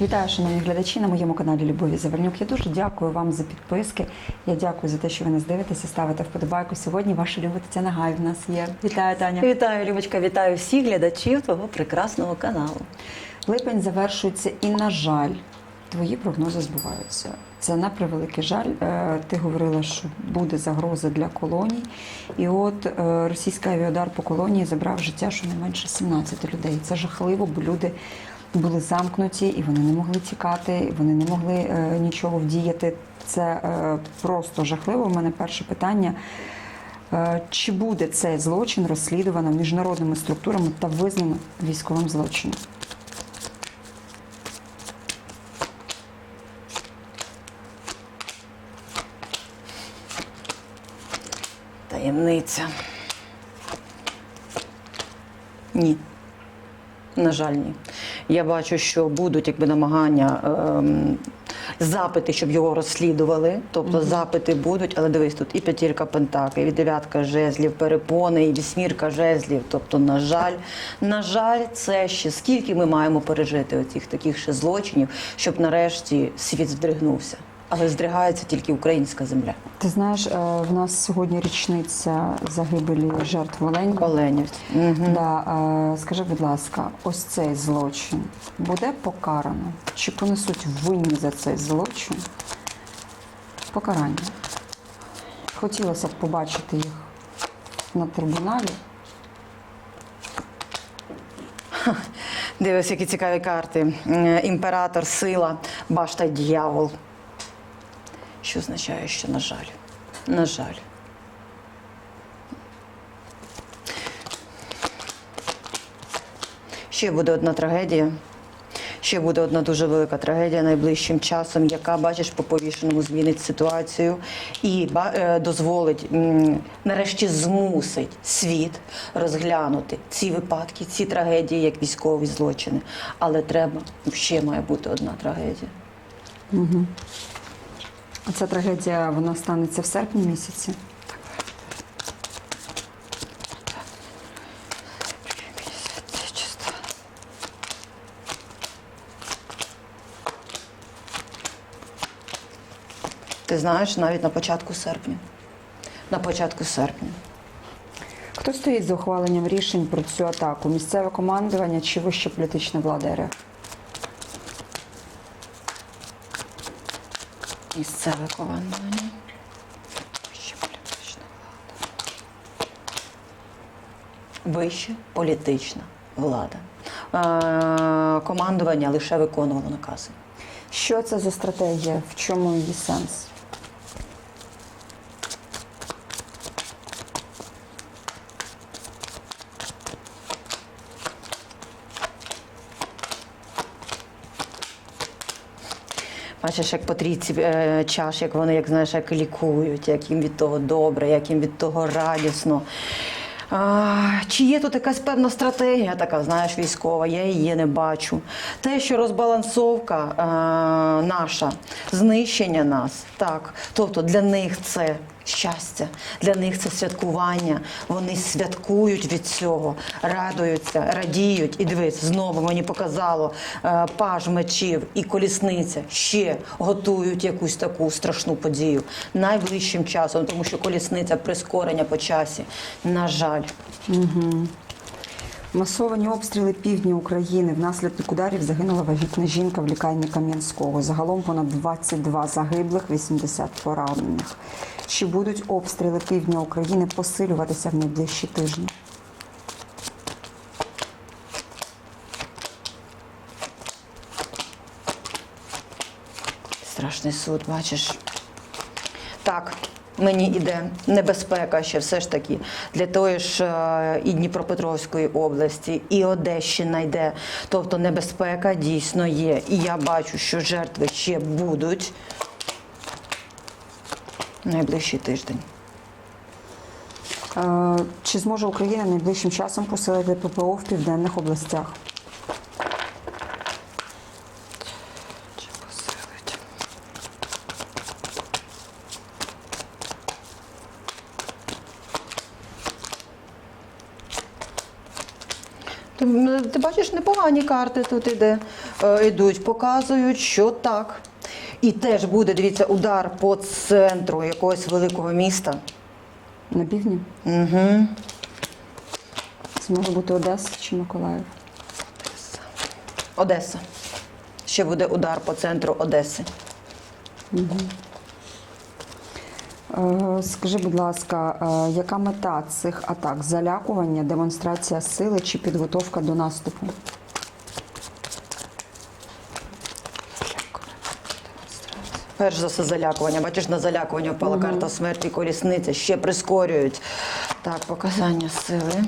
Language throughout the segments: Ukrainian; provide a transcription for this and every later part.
Вітаю, шановні глядачі на моєму каналі Любові Завальнюк. Я дуже дякую вам за підписки. Я дякую за те, що ви нас дивитеся, ставите вподобайку. Сьогодні ваша люба Тетяна Гай в нас є. Вітаю, Таня. Вітаю, Любочка, вітаю всіх глядачів твого прекрасного каналу. Липень завершується, і, на жаль, твої прогнози збуваються. Це на превеликий жаль. Е, Ти говорила, що буде загроза для колоній. І от е, російський авіадар по колонії забрав життя щонайменше 17 людей. Це жахливо, бо люди були замкнуті і вони не могли тікати, вони не могли е, нічого вдіяти. Це е, просто жахливо. У мене перше питання. Е, Чи буде цей злочин розслідувано міжнародними структурами та визнано військовим злочином? Таємниця. Ні. На жаль, ні. Я бачу, що будуть якби намагання. е, Запити, щоб його розслідували, тобто запити будуть, але дивись, тут і п'ятірка пентаклів, і дев'ятка жезлів, перепони, і вісьмірка жезлів. Тобто, на жаль, на жаль, це ще скільки ми маємо пережити оцих таких ще злочинів, щоб нарешті світ здригнувся. Але здригається тільки українська земля. Ти знаєш, е, в нас сьогодні річниця загибелі жертв в Олені. Оленів. Угу. Да, е, скажи, будь ласка, ось цей злочин буде покарано? Чи понесуть винні за цей злочин покарання? Хотілося б побачити їх на трибуналі. Дивись, які цікаві карти. Імператор, сила, башта, дьявол. Що означає, що на жаль. На жаль. Ще буде одна трагедія. Ще буде одна дуже велика трагедія найближчим часом, яка, бачиш, по повішеному змінить ситуацію і е, дозволить нарешті змусить світ розглянути ці випадки, ці трагедії як військові злочини. Але треба ще має бути одна трагедія. А Ця трагедія вона станеться в серпні місяці. Ти знаєш, навіть на початку серпня. На початку серпня. Хто стоїть за ухваленням рішень про цю атаку? Місцеве командування чи вища політична влада РФ? Місцеве командування. Вища політична влада. Вища політична влада. Е, командування лише виконувало накази. Що це за стратегія? В чому її сенс? Бачиш, як по трійці е, чаш, як вони, як знаєш, як лікують, як їм від того добре, як їм від того радісно. А, чи є тут якась певна стратегія, така, знаєш, військова, я її не бачу. Те, що розбалансовка а, наша, знищення нас, так. Тобто для них це щастя, для них це святкування. Вони святкують від цього, радуються, радіють. І дивись, знову мені показало е, паж мечів і колісниця ще готують якусь таку страшну подію найближчим часом, тому що колісниця прискорення по часі. На жаль, Масовані обстріли півдня України. Внаслідок ударів загинула вагітна жінка в лікарні Кам'янського. Загалом понад 22 загиблих, 80 поранених. Чи будуть обстріли півдня України посилюватися в найближчі тижні? страшний суд, бачиш. Так, мені йде небезпека ще все ж таки для тої ж е, і Дніпропетровської області, і Одещина йде. Тобто небезпека дійсно є. І я бачу, що жертви ще будуть найближчий тиждень. Е, Чи зможе Україна найближчим часом посилити ППО в південних областях? Чи посилить? Ти, м, ти бачиш, непогані карти тут іде, е, йдуть, показують, що так. І теж буде, дивіться, удар по центру якогось великого міста. На півдні? Угу. Це може бути Одеса чи Миколаїв. Одеса. Ще буде удар по центру Одеси. Е, Скажи, будь ласка, е, яка мета цих атак? Залякування, демонстрація сили чи підготовка до наступу? Перш за все залякування. Бачиш, на залякування впала карта смерті, колісниця, ще прискорюють. Так, показання сили.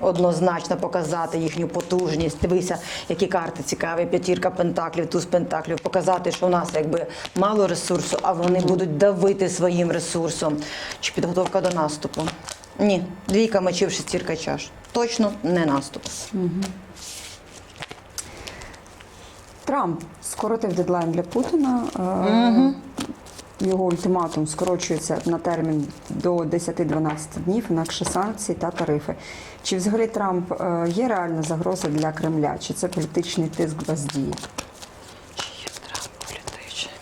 Однозначно показати їхню потужність. Дивися, які карти цікаві. П'ятірка пентаклів, туз пентаклів. Показати, що в нас якби мало ресурсу, а вони будуть давити своїм ресурсом. Чи підготовка до наступу? Ні, двійка мечів, шестірка чаш. Точно не наступ. Трамп скоротив дедлайн для Путіна. Е, Його ультиматум скорочується на термін до 10-12 днів, інакше санкції та тарифи. Чи взагалі Трамп е, є реальна загроза для Кремля? Чи це політичний тиск без дії? Чи є Трамп політичний?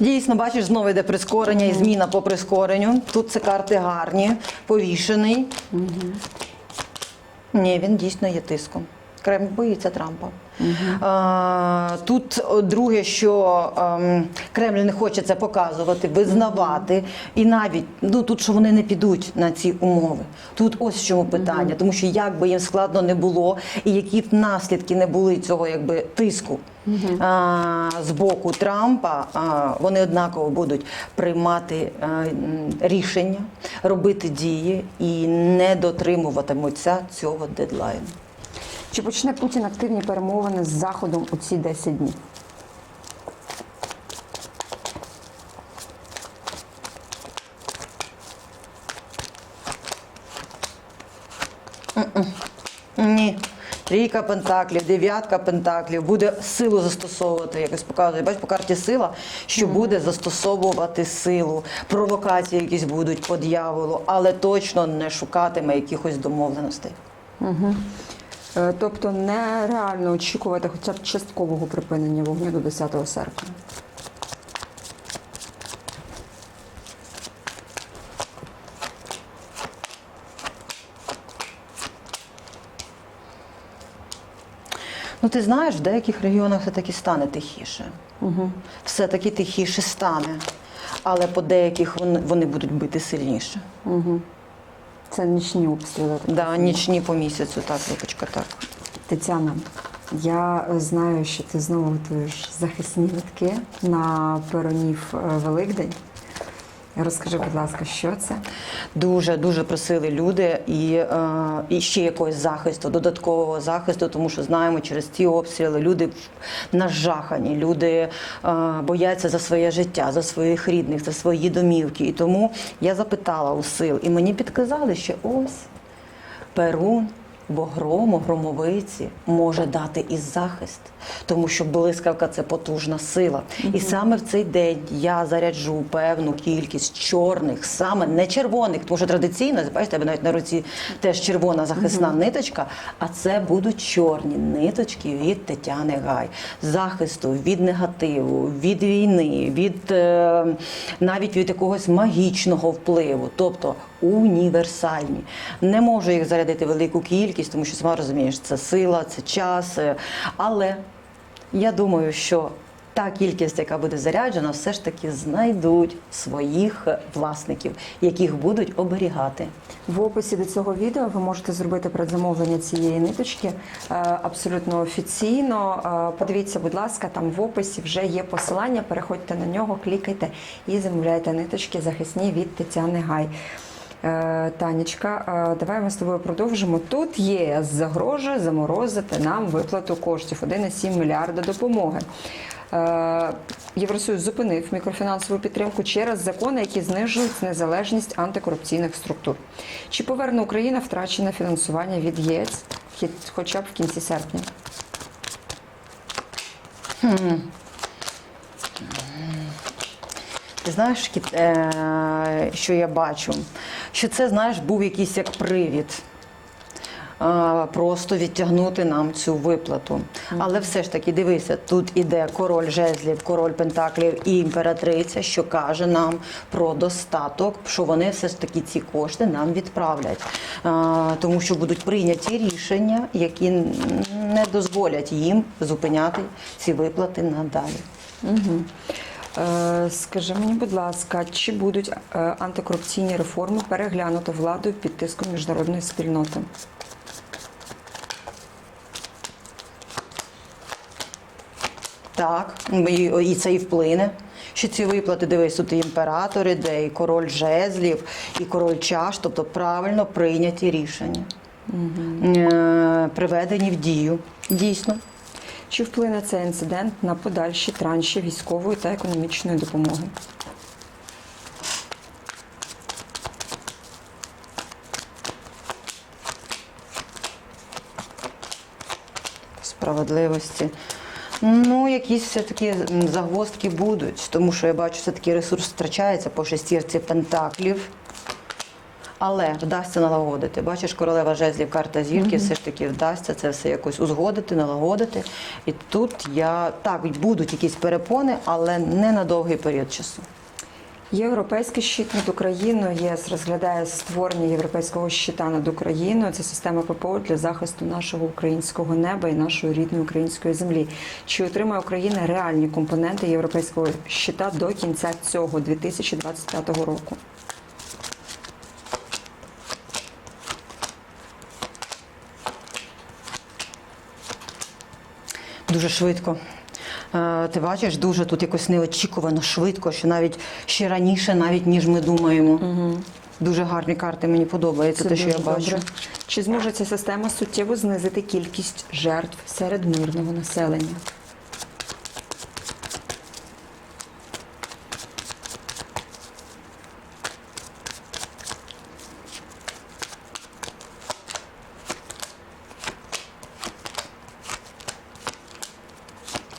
Дійсно, бачиш, знову йде прискорення і зміна по прискоренню. Тут це карти гарні, повішений. Ні, він дійсно є тиском. Кремль боїться Трампа. А, тут друге, що ем, Кремль не хоче це показувати, визнавати. І навіть ну тут що вони не підуть на ці умови. Тут ось в чому питання, тому що як би їм складно не було, і які б наслідки не були цього якби тиску а, з боку Трампа, а, вони однаково будуть приймати а, рішення, робити дії і не дотримуватимуться цього дедлайну. Чи почне Путін активні перемовини з Заходом у ці 10 днів? Ні. Трійка пентаклів, дев'ятка пентаклів буде силу застосовувати, якось показує. Бач по карті сила, що буде застосовувати силу. Провокації якісь будуть по дьяволу, але точно не шукатиме якихось домовленостей. Е, Тобто нереально очікувати хоча б часткового припинення вогню до 10 серпня. Ну ти знаєш, в деяких регіонах все-таки стане тихіше. Угу. Все-таки тихіше стане. Але по деяких вони, вони будуть бити сильніше. Угу. Це нічні обстріли. Да, нічні по місяцю, так, Лукочка, так. Тетяна, я знаю, що ти знову готуєш захисні литки на перонів е, Великдень. Розкажи, будь ласка, що це? Дуже дуже просили люди і, е, і ще якогось захисту, додаткового захисту, тому що знаємо, через ці обстріли люди нажахані, люди е, бояться за своє життя, за своїх рідних, за свої домівки. І тому я запитала у сил, і мені підказали, що ось Перун. Бо грому, громовиці може дати і захист, тому що блискавка це потужна сила. І саме в цей день я заряджу певну кількість чорних, саме не червоних, тому що традиційно, бачите, навіть на руці теж червона захисна ниточка, а це будуть чорні ниточки від Тетяни Гай, захисту від негативу, від війни, від е, навіть від якогось магічного впливу, тобто універсальні. Не можу їх зарядити велику кількість, тому що сама розумієш, це сила, це час. е, Але я думаю, що та кількість, яка буде заряджена, все ж таки знайдуть своїх власників, яких будуть оберігати. В описі до цього відео ви можете зробити предзамовлення цієї ниточки е, абсолютно офіційно. Е, Подивіться, будь ласка, там в описі вже є посилання. Переходьте на нього, клікайте і замовляйте ниточки захисні від Тетяни Гай. Е, Танечка, е, давай ми з тобою продовжимо. Тут ЄС загрожує заморозити нам виплату коштів 1,7 мільярда допомоги. Е, Євросоюз зупинив мікрофінансову підтримку через закони, які знижують незалежність антикорупційних структур. Чи поверне Україна втрачене фінансування від ЄС хоча б в кінці серпня? Ти знаєш, що я бачу? Що це, знаєш, був якийсь як привід. Просто відтягнути нам цю виплату. Але все ж таки, дивися, тут іде король жезлів, король пентаклів і імператриця, що каже нам про достаток, що вони все ж таки ці кошти нам відправлять. Тому що будуть прийняті рішення, які не дозволять їм зупиняти ці виплати надалі. Угу. Е, скажи мені, будь ласка, чи будуть е, антикорупційні реформи переглянуто владою під тиском міжнародної спільноти? Так, і, і це і вплине. Що ці виплати, дивись, тут і імператор іде, і король жезлів, і король чаш, тобто правильно прийняті рішення, е, приведені в дію. Дійсно. Чи вплине цей інцидент на подальші транші військової та економічної допомоги? справедливості. Ну, якісь все-таки загвоздки будуть, тому що я бачу, все-таки ресурс втрачається по шестірці пентаклів. Але вдасться налагодити. Бачиш, королева жезлів, карта зірки, все ж таки вдасться це все якось узгодити, налагодити. І тут я так будуть якісь перепони, але не на довгий період часу. Європейський щит над Україною ЄС розглядає створення європейського щита над Україною. Це система ППО для захисту нашого українського неба і нашої рідної української землі. Чи отримає Україна реальні компоненти європейського щита до кінця цього 2025 року? Дуже швидко. Е, Ти бачиш, дуже тут якось неочікувано швидко, що навіть ще раніше, навіть ніж ми думаємо. Дуже гарні карти, мені подобається те, що я бачу. добре. Чи зможе ця система суттєво знизити кількість жертв серед мирного населення?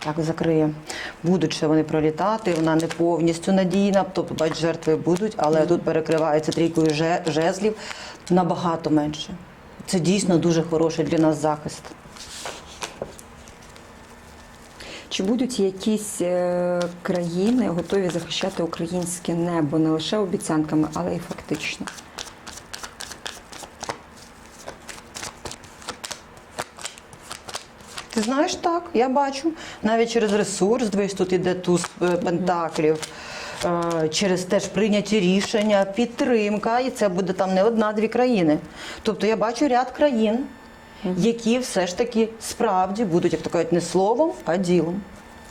Так, закриє. Будуть ще вони пролітати, вона не повністю надійна, тобто бач, жертви будуть, але тут перекривається трійкою жезлів набагато менше. Це дійсно дуже хороший для нас захист. Чи будуть якісь е, країни готові захищати українське небо не лише обіцянками, але й фактично? Ти знаєш, так, я бачу. Навіть через ресурс, дивись, тут іде туз е, пентаклів, е, через теж прийняті рішення, підтримка, і це буде там не одна-дві країни. Тобто я бачу ряд країн, які все ж таки справді будуть, як то кажуть, не словом, а ділом.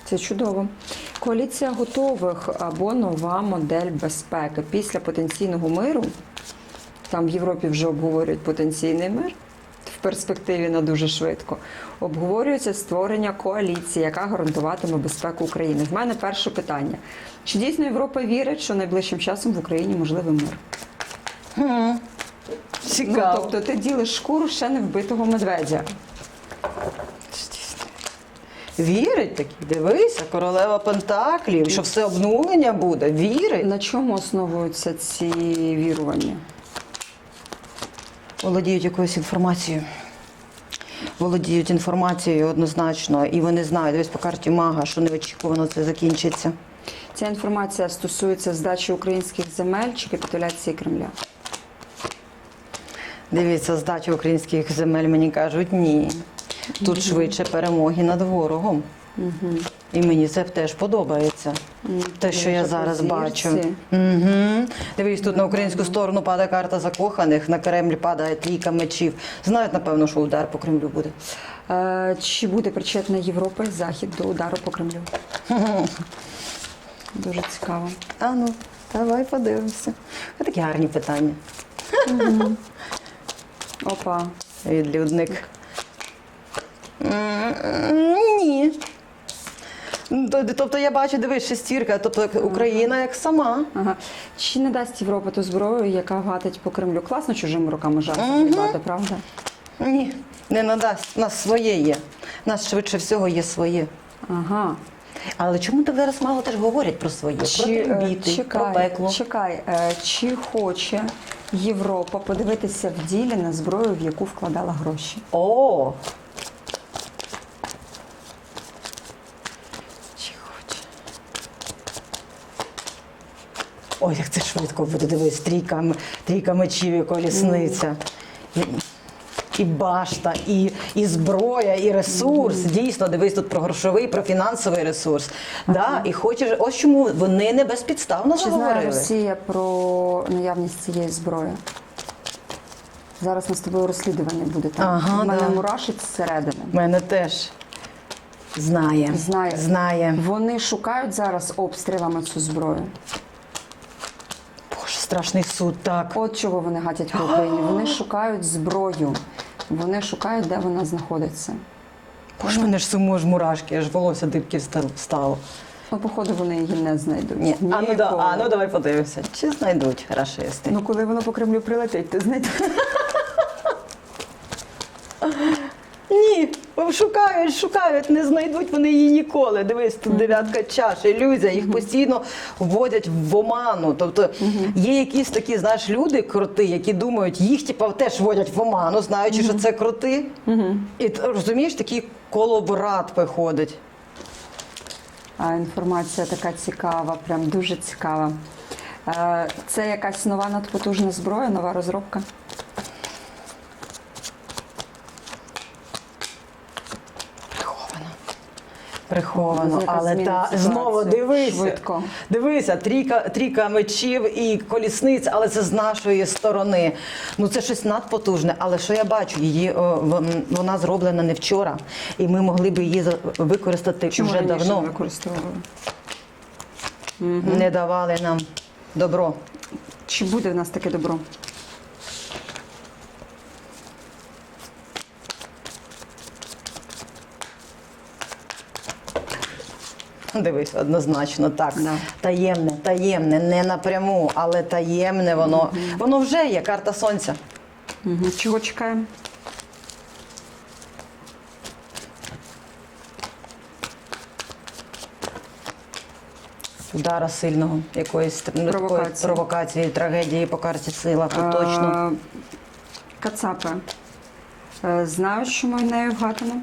Це чудово. Коаліція готових або нова модель безпеки після потенційного миру. Там в Європі вже обговорюють потенційний мир перспективі на дуже швидко. Обговорюється створення коаліції, яка гарантуватиме безпеку України. В мене перше питання: чи дійсно Європа вірить, що найближчим часом в Україні можливий мир? Ну, тобто ти ділиш шкуру ще не вбитого медведя. Вірить такі, дивися, королева Пентаклів, що все обнулення буде. Вірить. На чому основуються ці вірування? Володіють якоюсь інформацією. Володіють інформацією однозначно, і вони знають, дивись по карті мага, що неочікувано це закінчиться. Ця інформація стосується здачі українських земель чи капітуляції Кремля. Дивіться, здача українських земель мені кажуть ні. Тут швидше перемоги над ворогом. І мені це теж подобається. Те, що я зараз бачу. Угу. Дивись, тут на українську сторону падає карта закоханих, на Кремль падає трійка мечів. Знають, напевно, що удар по Кремлю буде. Е, чи буде причетна Європа і Захід до удару по Кремлю? Дуже цікаво. А ну, давай подивимося. Ось такі гарні питання. Опа. Відлюдник. Ні. Тобто я бачу, дивись, шестірка, тобто Україна як сама. Ага. Чи не дасть Європа ту зброю, яка гатить по Кремлю? Класно чужими руками жар воювати, правда? Ні, не надасть. У нас своє є. У нас швидше всього є своє. Ага. Але чому так зараз мало теж говорять про своє? про е, трембіти, чекай, про пекло. чекай, е, чи хоче Європа подивитися в ділі на зброю, в яку вкладала гроші? О! Ой, як це швидко буде, дивись, трійка, трійка мечів і колісниця. І, башта, і, і зброя, і ресурс. Дійсно, дивись тут про грошовий, про фінансовий ресурс. Да? І хочеш, ось чому вони не безпідставно Чи знає. Росія про наявність цієї зброї? Зараз ми з тобою розслідування буде там. Ага, В мене да. мурашить зсередини. У Мене теж знає. Знає. Знає. Вони шукають зараз обстрілами цю зброю. Страшний суд, так. От чого вони гатять по Україні. Вони шукають зброю. Вони шукають, де вона знаходиться. Боже, мене ж суму ж мурашки, аж волосся дибки ста- стало. Ну, походу, вони її не знайдуть. Ні. А, ну, да, а ну давай подивимося. Чи знайдуть рашисти? Ну, коли воно по Кремлю прилетить, ти знайдеш. Ні, шукають, шукають, не знайдуть вони її ніколи. Дивись, тут дев'ятка чаш, ілюзія, їх постійно вводять в оману. Тобто є якісь такі, знаєш, люди крути, які думають, їх типа теж вводять в оману, знаючи, що це крути. І розумієш, такий колобрат виходить. А інформація така цікава, прям дуже цікава. Е, Це якась нова надпотужна зброя, нова розробка. Приховано, але та знову дивися. швидко. Дивися, трійка, трійка мечів і колісниць, але це з нашої сторони. Ну це щось надпотужне. Але що я бачу, її о, вона зроблена не вчора, і ми могли б її використати Чому вже давно. Не давали нам добро. Чи буде в нас таке добро? Дивись, однозначно так. Да. Таємне, таємне, не напряму, але таємне воно. Воно вже є карта сонця. Угу. Чого чекаємо? Удара сильного, якоїсь ну, Провокації. провокації, трагедії по карті сила, то точно. Кацапи. Е, Знають, що ми нею вгатимо?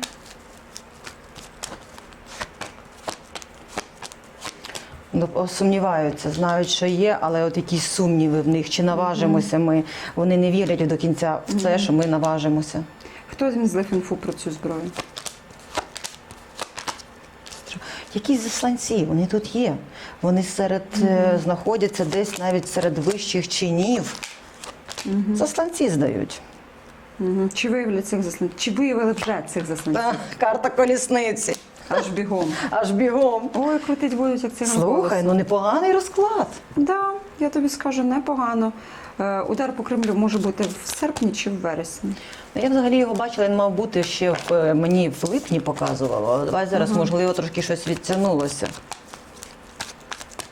Ну, сумніваються, знають, що є, але от якісь сумніви в них, чи наважимося ми. Вони не вірять до кінця в це, що ми наважимося. Хто злив інфу про цю зброю? Якісь засланці, вони тут є. Вони серед е, знаходяться десь навіть серед вищих чинів. Засланці здають. Угу. Чи виявили цих засланців? Чи виявили вже цих засланців? Та, карта колісниці. Аж бігом. Аж бігом. Ой, крутить будуть як цих Слухай, ну непоганий розклад. Да, я тобі скажу, непогано. Е, Удар по Кремлю може бути в серпні чи в вересні. Ну, Я взагалі його бачила, він мав бути ще в е, мені в липні показувало. Давай зараз, можливо, трошки щось відтягнулося.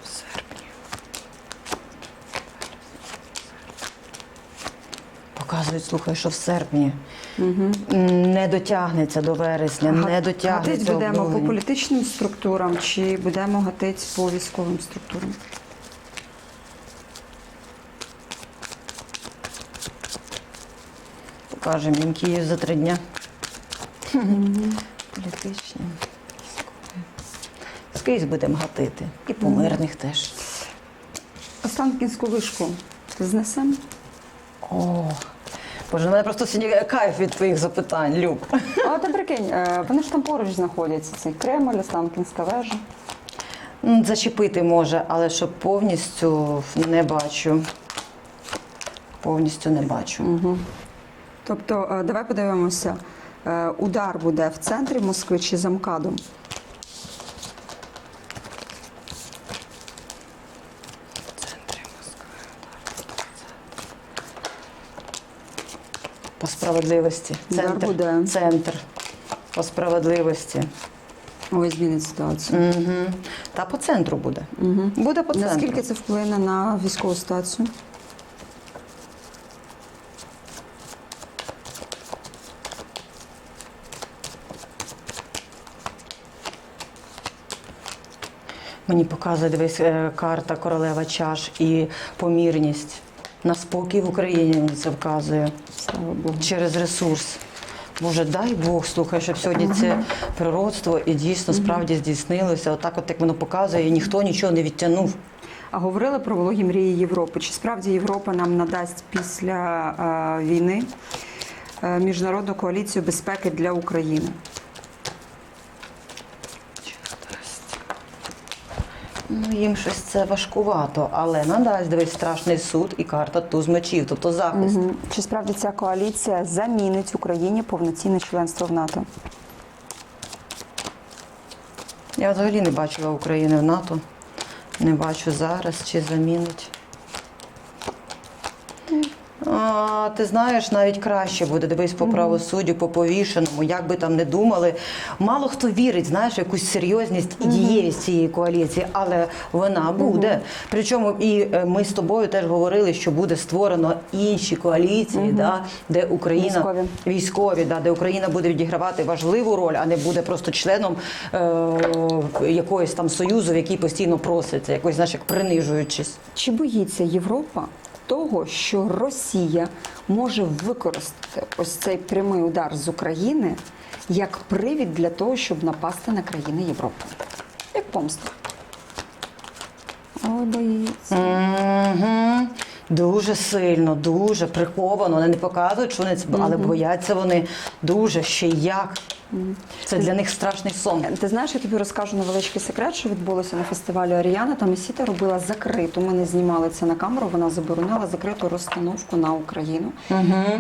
В серпні. Показують, слухай, що в серпні Не дотягнеться до вересня, не Гатить дотягнеться. будемо по політичним структурам чи будемо гатити по військовим структурам? Покажемо їм Київ за три дня. Політичні. Скрізь будемо гатити. І по мирних теж. Останкінську вишку знесемо? О, Боже, у мене просто сьогодні кайф від твоїх запитань, Люб. А ти прикинь, е, вони ж там поруч знаходяться. Цей Кремль, Останкінська вежа. М, Зачепити може, але щоб повністю не бачу. Повністю не бачу. Тобто, е, давай подивимося. Е, Удар буде в центрі Москви чи за МКАДом? Справедливості. Удар Центр. буде. Центр. По справедливості. Ой, змінить ситуацію. Угу. Та по центру буде. Угу. Буде по центру. Наскільки це вплине на військову ситуацію? Мені показує дивись е, карта королева чаш і помірність. На спокій в Україні це вказує Слава Богу. через ресурс. Боже, дай Бог, слухай, щоб сьогодні це пророцтво і дійсно справді здійснилося. Отак, от як воно показує, і ніхто нічого не відтягнув. А говорили про вологі мрії Європи. Чи справді Європа нам надасть після е, війни е, міжнародну коаліцію безпеки для України? Ну, їм щось це важкувато, але надасть дивись страшний суд і карта туз мечів, тобто захист. Угу. Чи справді ця коаліція замінить Україні повноцінне членство в НАТО? Я взагалі не бачила України в НАТО. Не бачу зараз, чи замінить. А, ти знаєш, навіть краще буде дивись по правосуддю, по повішеному, як би там не думали. Мало хто вірить, знаєш, в якусь серйозність і дієвість цієї коаліції, але вона буде. Причому і е, ми з тобою теж говорили, що буде створено інші коаліції, да, де Україна Військові. військові, да, де Україна буде відігравати важливу роль, а не буде просто членом е, якогось там союзу, в який постійно проситься, якось знаєш, як принижуючись. Чи боїться Європа того, що Росія може використати ось цей прямий удар з України як привід для того, щоб напасти на країни Європи? Як помста? Ой, боїться. Угу. Дуже сильно, дуже приховано. Вони не показують, що вони це, але бояться вони дуже ще й як. Це для них страшний сон. Ти знаєш, я тобі розкажу невеличкий секрет, що відбулося на фестивалі Оріана. Там Ісіта робила закриту. Ми не знімали це на камеру. Вона заборонила закриту розстановку на Україну.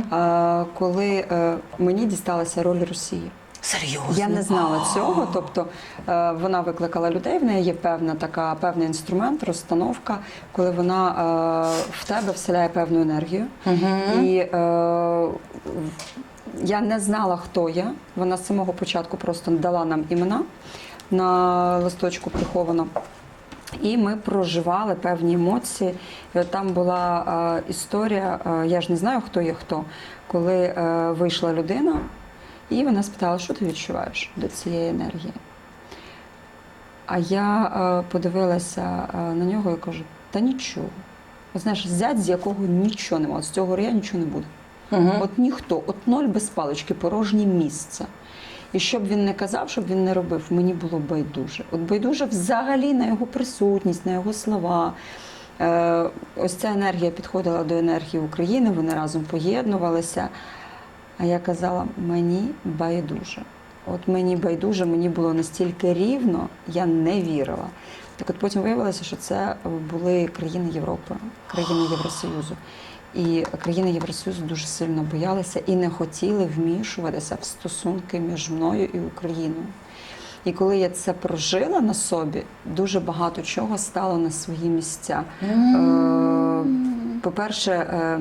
А, коли е, мені дісталася роль Росії. Серйозно. Я не знала цього. Тобто е, вона викликала людей. В неї є певна така певний інструмент, розстановка, коли вона е, в тебе вселяє певну енергію. І е, в- я не знала, хто я. Вона з самого початку просто дала нам імена на листочку приховано. І ми проживали певні емоції. І от там була е, історія, е, я ж не знаю, хто є хто, коли е, вийшла людина, і вона спитала, що ти відчуваєш до цієї енергії. А я е, подивилася е, на нього і кажу: та нічого. Знаєш, зять, з якого нічого немає, з цього я нічого не буде. От ніхто, от ноль без палички, порожнє місце. І що б він не казав, щоб він не робив, мені було байдуже. От байдуже взагалі на його присутність, на його слова. Е, ось ця енергія підходила до енергії України, вони разом поєднувалися. А я казала, мені байдуже. От мені байдуже, мені було настільки рівно, я не вірила. Так от потім виявилося, що це були країни Європи, країни Євросоюзу. І країни Євросоюзу дуже сильно боялися і не хотіли вмішуватися в стосунки між мною і Україною. І коли я це прожила на собі, дуже багато чого стало на свої місця. Е, По-перше, е,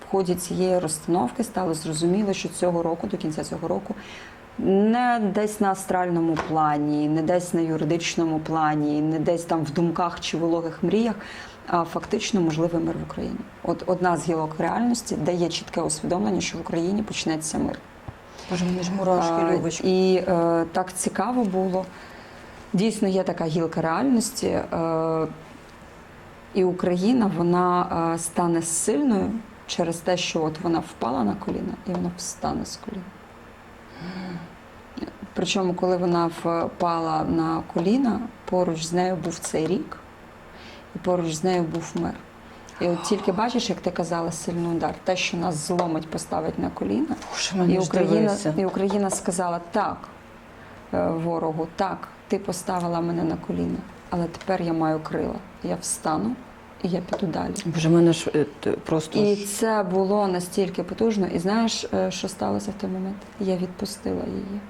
в ході цієї розстановки стало зрозуміло, що цього року, до кінця цього року, не десь на астральному плані, не десь на юридичному плані, не десь там в думках чи вологих мріях, фактично можливий мир в Україні. От одна з гілок реальності, де є чітке усвідомлення, що в Україні почнеться мир. Боже, мені ж мурашки, Любочка. І е, так цікаво було. Дійсно, є така гілка реальності. Е, і Україна вона е, стане сильною через те, що от вона впала на коліна і вона встане з коліна. Причому, коли вона впала на коліна, поруч з нею був цей рік, і поруч з нею був мир. І от тільки бачиш, як ти казала, сильний удар, те, що нас зломить, поставить на коліна. Боже, І Україна, і Україна сказала так е, ворогу, так, ти поставила мене на коліна, але тепер я маю крила. Я встану і я піду далі. Боже, мене ж е, просто. І це було настільки потужно. І знаєш, е, що сталося в той момент? Я відпустила її.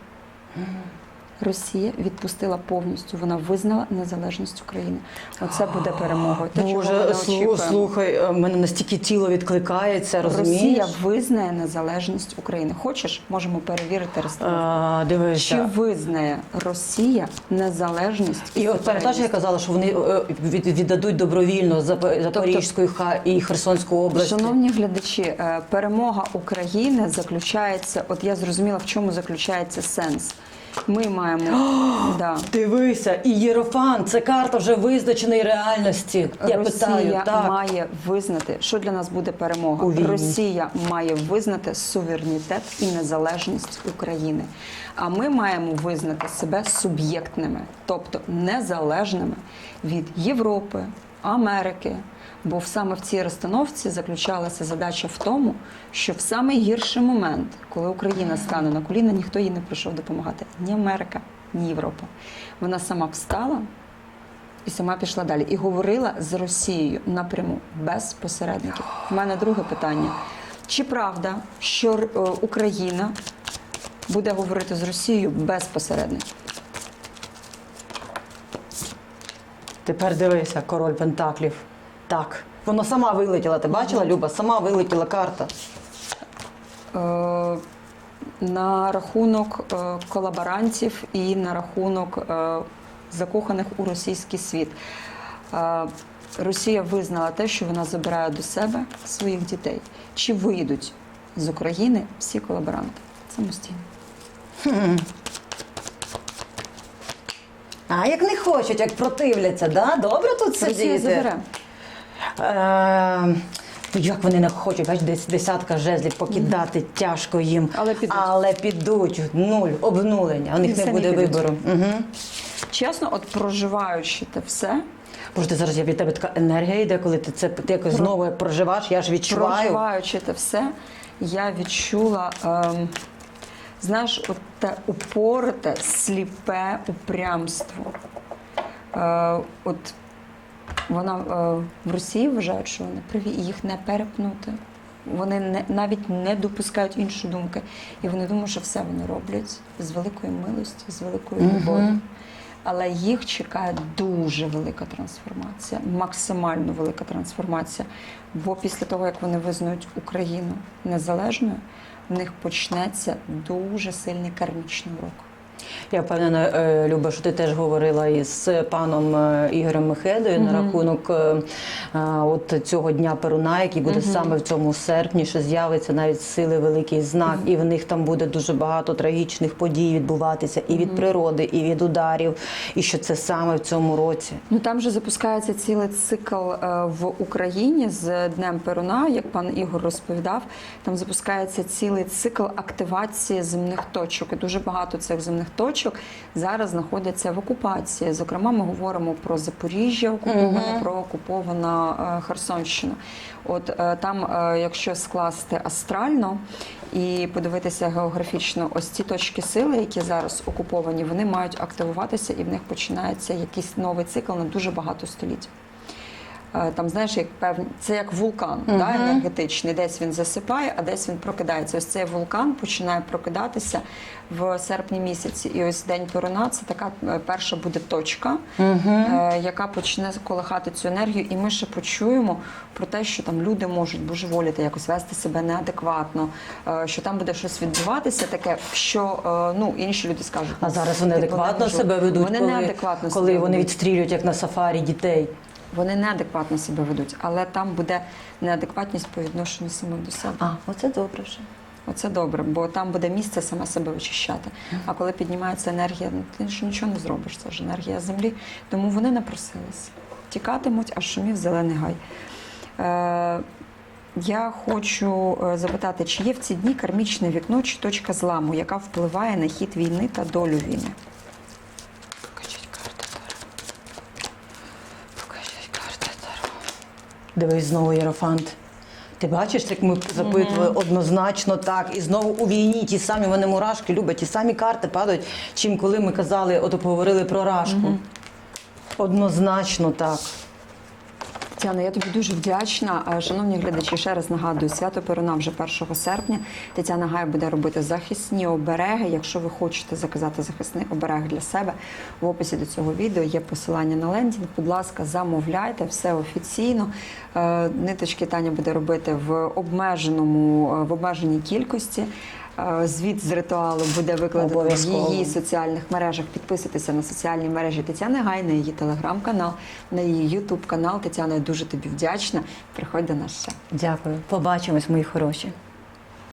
Росія відпустила повністю. Вона визнала незалежність України. Оце буде перемогою. Те, чого Боже, не слухай, е, мене настільки тіло відкликається, розумієш? Росія визнає незалежність України. Хочеш, можемо перевірити. А, Чи визнає Росія незалежність? І от пам'ятаєш, я казала, що вони е, від- віддадуть добровільно Зап- Запорізьку і Херсонську область. Шановні глядачі, е, перемога України заключається. От я зрозуміла, в чому заключається сенс. Ми маємо да. Дивися, і Єрофан, це карта вже визначеної реальності. Я Росія питаю, так. має визнати, що для нас буде перемога. У. Росія має визнати суверенітет і незалежність України. А ми маємо визнати себе суб'єктними, тобто незалежними від Європи, Америки. Бо саме в цій розстановці заключалася задача в тому, що в самий гірший момент, коли Україна стане на коліна, ніхто їй не прийшов допомагати. Ні Америка, ні Європа. Вона сама встала і сама пішла далі. І говорила з Росією напряму, без посередників. У мене друге питання: чи правда, що е, Україна буде говорити з Росією без посередників? Тепер дивися, король Пентаклів. Так, воно сама вилетіла. Ти бачила, Люба? Сама вилетіла карта. Е, на рахунок е, колаборантів і на рахунок е, закоханих у російський світ. Е, Росія визнала те, що вона забирає до себе своїх дітей. Чи вийдуть з України всі колаборанти самостійно? А як не хочуть, як противляться, да? добре тут сидіти? Е, ну, як вони не хочуть, бач, десь десятка жезлів покидати тяжко їм. Але підуть. Але підуть. Нуль, обнулення. У них не самі буде підуть. вибору. Угу. Чесно, от проживаючи те все, Боже, ти зараз я від тебе така енергія йде, коли ти це ти якось знову проживаєш, я ж відчуваю. проживаючи те все, я відчула, ем, знаєш, от те упорите, сліпе упрямство. Е, от вона е, в Росії вважають, що вони праві, і їх не перепнути. Вони не, навіть не допускають інші думки. І вони думають, що все вони роблять з великої милості, з великої любові. Але їх чекає дуже велика трансформація, максимально велика трансформація. Бо після того, як вони визнають Україну незалежною, в них почнеться дуже сильний кармічний урок. Я впевнена, е, Люба, що ти теж говорила із паном е, Ігорем Михедою на рахунок е, от цього дня Перуна, який буде саме в цьому серпні, що з'явиться навіть сили великий знак, і в них там буде дуже багато трагічних подій відбуватися і від природи, і від ударів, і що це саме в цьому році. Ну там же запускається цілий цикл в Україні з Днем Перуна, як пан Ігор розповідав. Там запускається цілий цикл активації земних точок. І дуже багато цих земних точок зараз знаходяться в окупації. Зокрема, ми говоримо про Запоріжжя окуповане, про окупована е, Херсонщина. От е, там, е, якщо скласти астрально і подивитися географічно, ось ці точки сили, які зараз окуповані, вони мають активуватися, і в них починається якийсь новий цикл на дуже багато століть. Е, Там, знаєш, як певні, це як вулкан да, енергетичний. Десь він засипає, а десь він прокидається. Ось цей вулкан починає прокидатися в серпні місяці. І ось день Перуна це така е, перша буде точка, е, яка почне колихати цю енергію. І ми ще почуємо про те, що там люди можуть божеволіти, якось вести себе неадекватно, е, що там буде щось відбуватися, таке, що е, ну, інші люди скажуть. А зараз вони типу, адекватно себе ведуть, Вони коли, неадекватно коли вони відстрілюють як на сафарі дітей. Вони неадекватно себе ведуть, але там буде неадекватність по відношенню самих до себе. А, оце добре вже. Оце добре, бо там буде місце саме себе очищати. А коли піднімається енергія, ну ти ж нічого не зробиш. Це ж енергія землі. Тому вони напросилися. Тікатимуть, аж шумів зелений гай. Е, я хочу е, запитати, чи є в ці дні кармічне вікно чи точка зламу, яка впливає на хід війни та долю війни? Дивись знову Єрофант. Ти бачиш, як ми запитували однозначно так. І знову у війні ті самі вони мурашки люблять, ті самі карти падають, чим коли ми казали, от поговорили про рашку. Однозначно так. Тетяна, я тобі дуже вдячна. Е, Шановні глядачі, ще раз нагадую, свято Перуна вже 1 серпня. Тетяна Гай буде робити захисні обереги. Якщо ви хочете заказати захисний оберег для себе, в описі до цього відео є посилання на лендінг. Будь ласка, замовляйте все офіційно. Е, Ниточки Таня буде робити в обмеженому е, в обмеженій кількості. Звіт з ритуалу буде викладено в її соціальних мережах. Підписуйтеся на соціальні мережі Тетяни Гай, на її телеграм-канал, на її ютуб канал. Тетяна, я дуже тобі вдячна. Приходь до нас ще. Дякую. Побачимось, мої хороші.